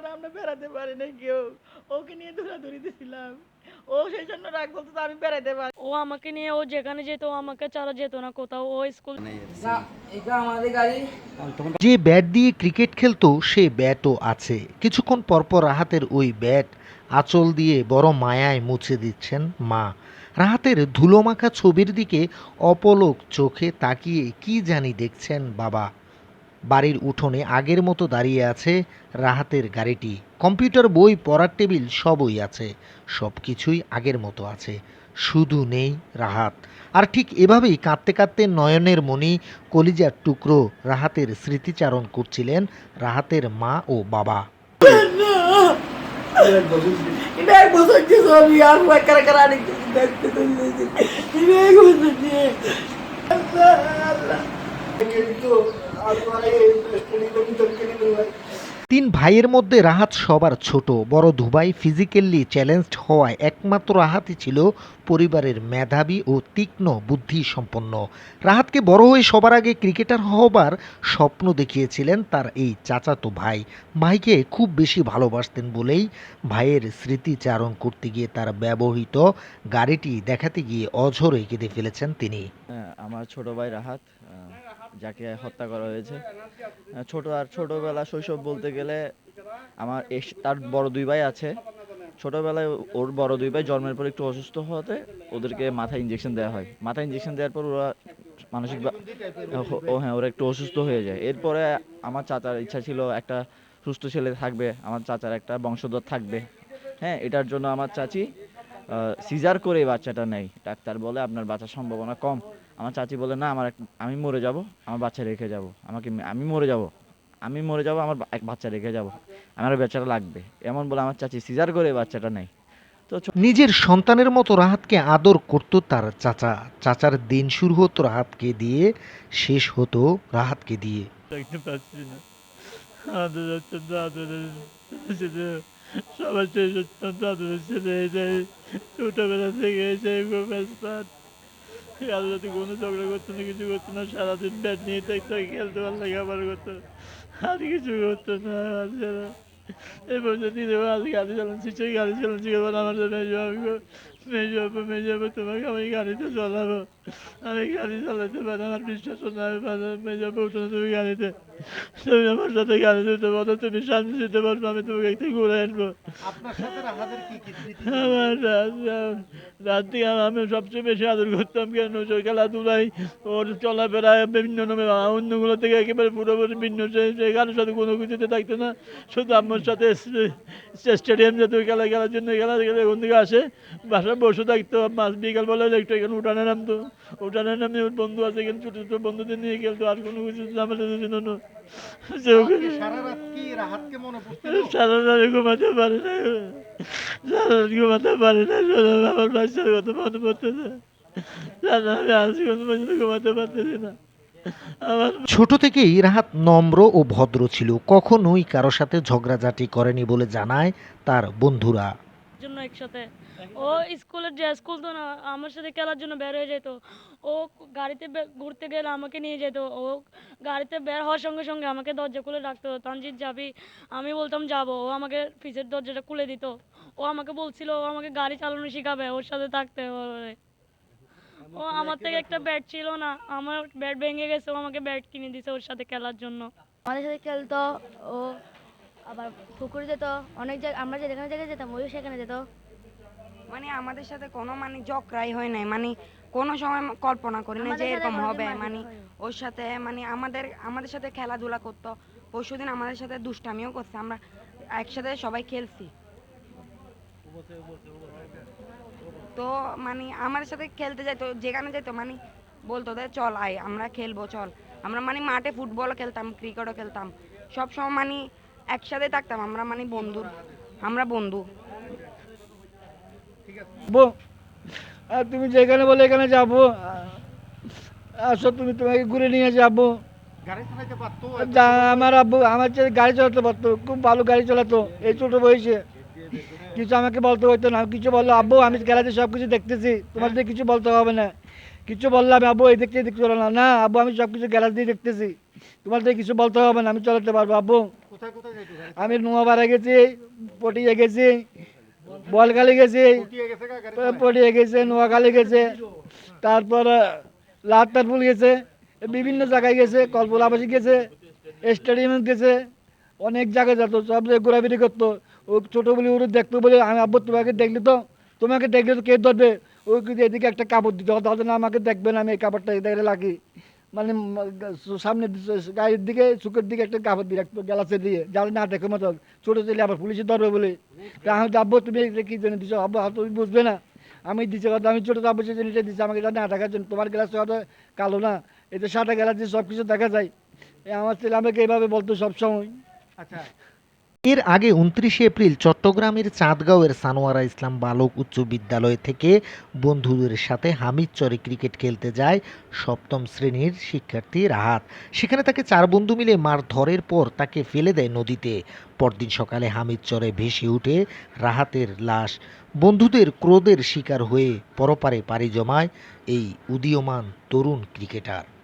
পরে আমরা বেড়াতে পারি না কেউ। ওকে নিয়ে দৌড়াদৌড়িতে ছিলাম ও সেই জন্য রাগ বলতো আমি বেড়াতে পারি। ও আমাকে নিয়ে ও যেখানে যেত আমাকে ছাড়া যেত না কোথাও। ও স্কুল এটা আমাদের গাড়ি। যে ব্যাট দিয়ে ক্রিকেট খেলতো সে ব্যাটও আছে। কিছুক্ষণ পরপর রাহাতের ওই ব্যাট আঁচল দিয়ে বড় মায়ায় মুছে দিচ্ছেন মা। রাহাতের ধুলোমাখা ছবির দিকে অপলক চোখে তাকিয়ে কি জানি দেখছেন বাবা। বাড়ির উঠোনে আগের মতো দাঁড়িয়ে আছে রাহাতের গাড়িটি। কম্পিউটার, বই, পড়ার টেবিল সবই আছে। সব কিছুই আগের মতো আছে। শুধু নেই রাহাত। আর ঠিক এভাবেই কাঁদতে কাঁদতে নয়নের মণি কলিজার টুকরো রাহাতের স্মৃতিচারণ করছিলেন রাহাতের মা ও বাবা। ব্যাগ তিন ভাইয়ের মধ্যে রাহাত সবার ছোট। বড় দুবাই ফিজিক্যালি চ্যালেঞ্জড হওয়ায় একমাত্র রাহাতই ছিল পরিবারের মেধাবী ও তীক্ষ্ণ বুদ্ধি সম্পন্ন রাহাতকে বড় হয়ে সবার আগে ক্রিকেটার হবার স্বপ্ন দেখিয়েছিলেন তার এই চাচাতো ভাই। ভাইকে খুব বেশি ভালোবাসতেন বলেই ভাইয়ের স্মৃতিচারণ করতে গিয়ে তার ব্যবহৃত গাড়িটি দেখাতে গিয়ে অঝরে কেঁদে ফেলেছেন তিনি। হ্যাঁ, আমার ছোট ভাই রাহাত যাকে হত্যা করা হয়েছে। ছোট আর ছোটবেলা শৈশব বলতে গেলে আমার তার বড় দুই ভাই আছে। ছোটবেলায় ওর বড় দুই ভাই জন্মের পর একটু অসুস্থ হতে ওদেরকে মাথায় ইঞ্জেকশন দেওয়া হয়। মাথায় ইঞ্জেকশন দেওয়ার পর ওরা মানসিক ও হ্যাঁ ওরা একটু অসুস্থ হয়ে যায়। এরপরে আমার চাচার ইচ্ছা ছিল একটা সুস্থ ছেলে থাকবে, আমার চাচার একটা বংশধর থাকবে। হ্যাঁ এটার জন্য আমার চাচি সিজার করে বাচ্চাটা নেয়। ডাক্তার বলে আপনার বাঁচার সম্ভাবনা কম। আমার চাচি বলে না আমার এক- আমি মরে যাব আমার বাচ্চা রেখে যাব। আমাকে আমি মরে যাব। আমি মরে যাব আমার এক বাচ্চা রেখে যাব। আমার বাচ্চাটা লাগবে। এমন বলে আমার চাচি সিজার করে বাচ্চাটা নেই তো নিজের সন্তানের মতো রাহাতকে আদর করত তার চাচা। চাচার দিন শুরু হতো রাহাতকে দিয়ে শেষ হতো রাহাতকে দিয়ে। সবার এটাই ছোটবেলা থেকে সাথে কোনো ঝগড়া করতো না, কিছু করতো না, সারাদিন ব্যাট নিয়ে থাকতো, খেলতে ভালো লাগে আবার করতো আর কিছু করতো না এরপর যদি দেবো আজ গাড়ি চালাচ্ছি, সেই গাড়ি চালাচ্ছি আমার মেজো আমি মেজো আপু তোমাকে আমি গাড়িতে চলাবো আমি গাড়ি চালাতে পারি আমার বিশ্বাস না আমি মেজো উঠো তুমি গাড়িতে। তুমি আমার সাথে গাড়িতে উঠে বলো তুমি শান্তি দিতে পারব আমি তোমাকে একটু ঘুরে আনব আমার রাত- রাত আমি সবচেয়ে বেশি আদর করতাম কেন? সে খেলাধুলায় ওর চলাফেরায় বিভিন্ন নামে অন্যগুলো থেকে একেবারে পুরোপুরি ভিন্ন। কারোর সাথে কোনো কিছুতে থাকতো না। শুধু আম্মুর সাথে স্টেডিয়াম যেত খেলা খেলার জন্য খেলা ওখান থেকে আসে। বাসায় বসে থাকতো মাছ বিকাল বলে একটু এখানে উঠানে নামতো। উঠানে নামে ওর বন্ধু আছে এখানে ছোটো ছোটো বন্ধুদের নিয়ে খেলতো আর কোনো কিছু সাথে ছিল না। সারা রাত ঘুমাতে পারে না। সারা রাত ঘুমাতে পারে না শুধু আমার বাচ্চার কথা মনে পড়তেছে সারা আমি আজ পর্যন্ত ঘুমাতে পারতেছি না। ছোট থেকেই রাহাত নম্র ও ভদ্র ছিল কখনোই কারও সাথে ঝগড়াঝাটি করেনি বলে জানায় তার বন্ধুরা। জন্য একসাথে। ও স্কুলের ড্রেস খুলতো না আমার সাথে খেলার জন্য বের হয়ে যেত। ও গাড়িতে ঘুরতে গেলে আমাকে নিয়ে যেত। ও গাড়িতে বের হওয়ার সঙ্গে সঙ্গে আমাকে দরজা খুলে রাখতো। তানজিৎ যাবি আমি বলতাম যাব। ও আমাকে পিছের দরজাটা খুলে দিত। ও আমাকে বলছিল ও আমাকে গাড়ি চালানো শেখাবে ওর সাথে থাকতে হবে। ও আমার থেকে একটা ব্যাট ছিল না আমার ব্যাট ভেঙে গেছে ও আমাকে ব্যাট কিনে দিছে ওর সাথে খেলার জন্য। আমাদের সাথে খেলতো ও আবার পুকুরে যেত অনেক জায়গায় আমরা যেখানে জায়গায় যেতাম ওই সেখানে যেত। মানে আমাদের সাথে কোনো মানে জকরাই হয় নাই মানে কোনো সময় কল্পনা করি না যে এরকম হবে মানে ওর সাথে মানে আমাদের আমাদের সাথে খেলাধুলা করতো পরশুদিন আমাদের সাথে দুষ্টামিও করছে আমরা একসাথে সবাই খেলছি। তো মানে আমাদের সাথে খেলতে যাইতো যেখানে যাইতো মানে বলতো যে চল আয় আমরা খেলব চল। আমরা মানে মাঠে ফুটবলও খেলতাম ক্রিকেটও খেলতাম। সব সময় মানে একসাথে থাকতাম আমরা মানে বন্ধু। আমরা বন্ধু। আর তুমি যেখানে বলে এখানে যাব। আসো তুমি তোমাকে ঘুরে নিয়ে যাব। আমার আব্বু আমার ছেলে গাড়ি চালাতে পারতো খুব ভালো গাড়ি চালাতো এই ছোট বয়সে। কিছু আমাকে বলতে হতো না কিছু বলল আব্বু আমি খেলাতে সব কিছু দেখতেছি তোমার কিছু বলতে হবে না। কিছু বললাম আব্বু এই দেখতে দেখতে চলো না। না আব্বু আমি সব কিছু গ্যালাস দিয়ে দেখতেছি। তোমার থেকে কিছু বলতে হবে না আমি চালাতে পারব আব্বু। আমি নোয়াবাড়া গেছি পটিয়ে গেছি বলগালি গেছি পটিয়ে গেছে নোয়াখালী গেছে তারপর লাতারপুল গেছে বিভিন্ন জায়গায় গেছে কল্পনা আবাসিক গেছে স্টেডিয়ামে গেছে অনেক জায়গায় যেত সব জায়গায় ঘোরাফিরি করতো। ও ছোটো বলে ওর দেখতো বলে আমি আব্বু তোমাকে দেখলি তো তোমাকে দেখলে তো কে ধরবে? ও কিন্তু এদিকে একটা কাপড় দিতে হবে তাহলে আমাকে দেখবে না, আমি এই কাপড়টা এদিকে লাগি মানে সামনে গায়ের দিকে চুকের দিকে একটা কাপড় দিয়ে রাখতো গ্যালাসে দিয়ে। যাতে না দেখে মতো, ছোটো ছেলে আবার পুলিশে ধরবে বলে। আমি আব্বু তুমি কি জন্য দিছো? আব্বু, তুমি বুঝবে না। আমি দিচ্ছি কথা, আমি ছোটো আব্বু সে জিনিসটা দিচ্ছি আমাকে না দেখার জন্য তোমার গ্লাস হয়তো কালো না। এতে সাদা গ্লাস সব কিছু দেখা যায়। আমার ছেলে আমাকে এইভাবে বলতো সবসময়। এর আগে উনত্রিশে এপ্রিল চট্টগ্রামের চাঁদগাঁওয়ের সানোয়ারা ইসলাম বালক উচ্চ বিদ্যালয় থেকে বন্ধুদের সাথে হামিদচরে ক্রিকেট খেলতে যায় সপ্তম শ্রেণির শিক্ষার্থী রাহাত সেখানে তাকে চার বন্ধু মিলে মারধরের পর তাকে ফেলে দেয় নদীতে। পরদিন সকালে হামিদচরে ভেসে উঠে রাহাতের লাশ। বন্ধুদের ক্রোধের শিকার হয়ে পরপারে পাড়ি জমায় এই উদীয়মান তরুণ ক্রিকেটার।